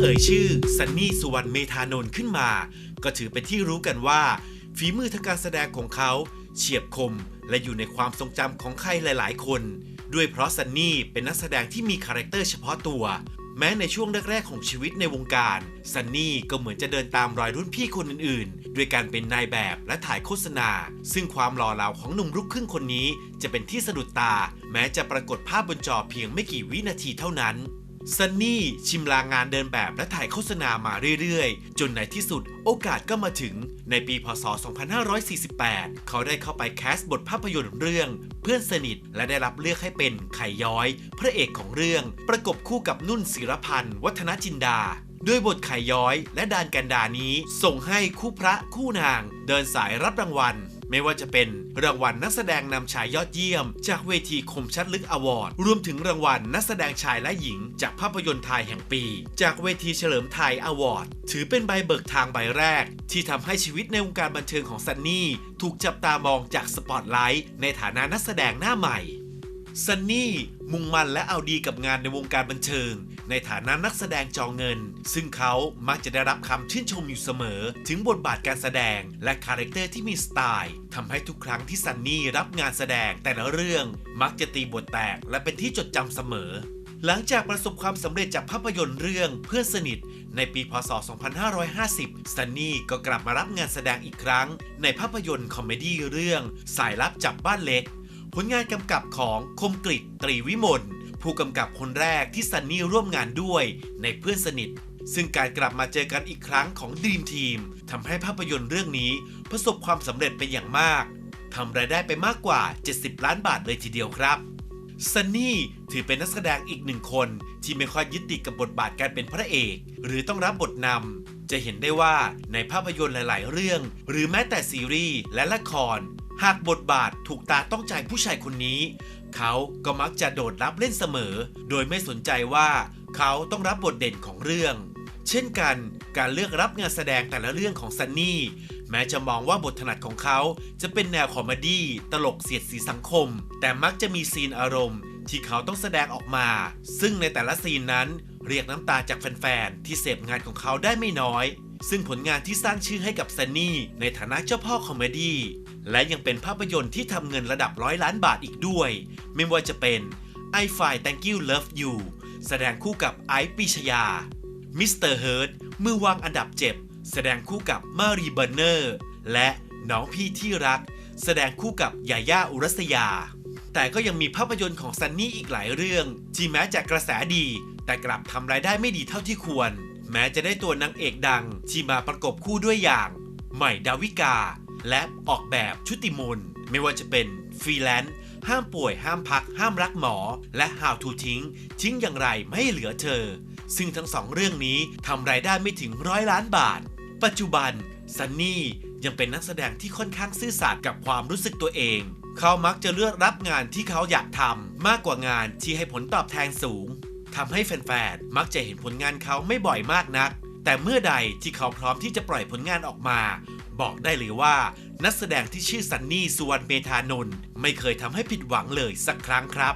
เอ่ยชื่อซันนี่สุวรรณเมธานนท์ขึ้นมา ก็ถือเป็นที่รู้กันว่า ฝีมือทางการแสดงของเขา เฉียบคม และอยู่ในความทรงจำของใครหลาย ๆ คน ด้วยเพราะซันนี่เป็นนักแสดงที่มีคาแรคเตอร์เฉพาะตัว แม้ในช่วงแรก ๆ ของชีวิตในวงการซันนี่ก็เหมือนจะเดินตามรอยรุ่นพี่คนอื่น ๆ ด้วยการเป็นนายแบบและถ่ายโฆษณา ซึ่งความหล่อเหลาของหนุ่มลูกครึ่งคนนี้ จะเป็นที่สะดุดตา แม้จะปรากฏภาพบนจอเพียงไม่กี่วินาทีเท่านั้น ซันนี่ชิมลางงานเดินแบบและถ่ายโฆษณามาเรื่อยๆ จนในที่สุดโอกาสก็มาถึงในปีพศ 2548 เขาได้เข้าไปแคสต์บทภาพยนตร์เรื่อง เพื่อนสนิทและได้รับเลือกให้เป็นไข่ย้อย พระเอกของเรื่อง ประกบคู่กับนุ่นศิรพันธ์ วัฒนจินดาด้วยบทไข่ย้อยและดานกันดานี้ ส่งให้คู่พระคู่นาง เดินสายรับรางวัล ไม่ว่าจะเป็นรางวัลนักแสดงนำชายยอดเยี่ยม จากเวทีคมชัดลึกอวอร์ด รวมถึงรางวัลนักแสดงชายและหญิง จากภาพยนตร์ไทยแห่งปี จากเวทีเฉลิมไทยอวอร์ด ถือเป็นใบเบิกทางใบแรก ที่ทำให้ชีวิตในวงการบันเทิงของซันนี่ถูกจับตามองจากสปอตไลท์ในฐานะนักแสดงหน้าใหม่ซันนี่มุ่งมั่นและเอาดีกับงานในวงการบันเทิง ในฐานะนักแสดงจอเงิน ซึ่งเขามักจะได้รับคำชื่นชมอยู่เสมอ ถึงบทบาทการแสดง และคาแรคเตอร์ที่มีสไตล์ทำให้ทุกครั้งที่ซันนี่รับงานแสดงแต่ละเรื่องมักจะตีบทแตกและเป็นที่จดจำเสมอหลังจากประสบความสำเร็จจากภาพยนตร์เรื่องเพื่อนสนิท ในปีพศ 2550 ซันนี่ก็กลับมารับงานแสดงอีกครั้ง ในภาพยนตร์คอมเมดี้เรื่อง สายลับจับบ้านเล็ก ผลงานกำกับของคมกริตตรีวิมล ผู้กำกับคนแรกที่ซันนี่ร่วมงานด้วยในเพื่อนสนิท ซึ่งการกลับมาเจอกันอีกครั้งของดีมทีมทำให้ภาพยนตร์เรื่องนี้ประสบความสำเร็จเป็นอย่างมากทำรายได้ไปมากกว่า 70 ล้านบาทเลยทีเดียวครับซันนี่ถือเป็นนักแสดงอีกหนึ่งคนที่ไม่ค่อยยึดติดกับบทบาทการเป็นพระเอก หรือต้องรับบทนำจะเห็นได้ว่าในภาพยนตร์หลาย ๆ เรื่อง หรือแม้แต่ซีรีส์และละคร หากบทบาทถูกตาต้องใจผู้ชายคนนี้ เขาก็มักจะโดดรับเล่นเสมอ โดยไม่สนใจว่าเขาต้องรับบทเด่นของเรื่อง เช่นกันการเลือกรับงานแสดงแต่ละเรื่องของซันนี่แม้จะมองว่าบทถนัดของเขาจะเป็นแนวคอมเมดี้ตลกเสียดสีสังคม แต่มักจะมีซีนอารมณ์ ที่เขาต้องแสดงออกมา ซึ่งในแต่ละซีนนั้นเรียกน้ำตาจากแฟนๆ ที่เสพงานของเขาได้ไม่น้อย ซึ่งผลงานที่สร้างชื่อให้กับซันนี่ในฐานะเจ้าพ่อคอมเมดี้ และยังเป็นภาพยนตร์ที่ทำเงินระดับร้อยล้านบาทอีกด้วย ไม่ว่าจะเป็น I Find Thank You Love You แสดงคู่กับไอซ์ปรีชยา มิสเตอร์เฮิร์ตมือวางอันดับเจ็บ แสดงคู่กับมารีเบอร์เนอร์ และน้องพี่ที่รัก แสดงคู่กับยาย่าอุรัสยา แต่ก็ยังมีภาพยนตร์ของซันนี่อีกหลายเรื่อง ที่แม้จะกระแสดี แต่กลับทำรายได้ไม่ดีเท่าที่ควร แม้จะได้ตัวนางเอกดัง ที่มาประกบคู่ด้วยอย่าง ใหม่ดาวิกา และออกแบบชุติมนไม่ว่าจะเป็นฟรีแลนซ์ห้ามป่วยห้ามพัก ห้ามรักหมอ และ How to ทิ้ง ทิ้งอย่างไรไม่เหลือเธอ ซึ่งทั้งสองเรื่องนี้ทำรายได้ไม่ถึงร้อยล้านบาท ปัจจุบันซันนี่ยังเป็นนักแสดงที่ค่อนข้างซื่อสัตย์กับความรู้สึกตัวเอง เขามักจะเลือกรับงานที่เขาอยากทำมากกว่างานที่ให้ผลตอบแทนสูงทำให้แฟนๆมักจะเห็นผลงานเขาไม่บ่อยมากนัก แต่เมื่อใดที่เขาพร้อมที่จะปล่อยผลงานออกมา บอกได้เลยว่า นักแสดงที่ชื่อซันนี่สุวรรณเมธานนท์ไม่เคยทำให้ผิดหวังเลยสักครั้งครับ